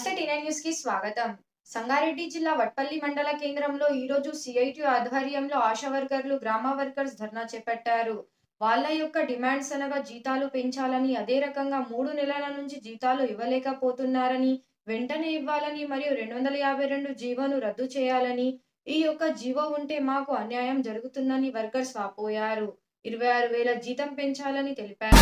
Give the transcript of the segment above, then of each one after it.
న్యూస్కి స్వాగతం. సంగారెడ్డి జిల్లా వట్పల్లి మండల కేంద్రంలో ఈ రోజు సిఐటి ఆధ్వర్యంలో ఆశా వర్కర్లు గ్రామ వర్కర్స్ ధర్నా చేపట్టారు. వాళ్ళ యొక్క డిమాండ్స్ అనగా జీతాలు పెంచాలని అదే రకంగా మూడు నెలల నుంచి జీతాలు ఇవ్వలేకపోతున్నారని వెంటనే ఇవ్వాలని మరియు రెండు వందల యాభై రెండు జీవోను రద్దు చేయాలని ఈ యొక్క జీవో ఉంటే మాకు అన్యాయం జరుగుతుందని వర్కర్స్ వాపోయారు. ఇరవై ఆరు వేల జీతం పెంచాలని తెలిపారు.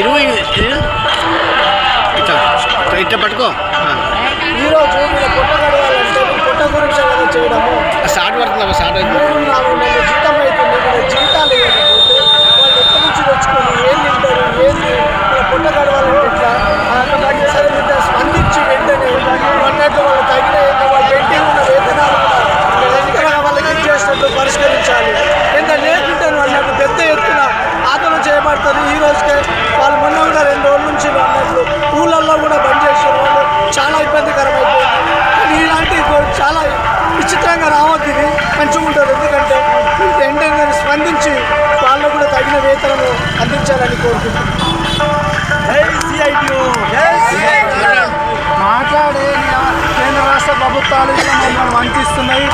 ఇరవై ఇట్లా ఇట్లా పట్టుకో. వెంటనే స్పందించి వాళ్ళు కూడా తగిన వేతనము అందించాలని కోరుకుంటున్నాను మాట్లాడే కేంద్ర రాష్ట్ర ప్రభుత్వాలు మమ్మల్ని వంచిస్తున్నాయి.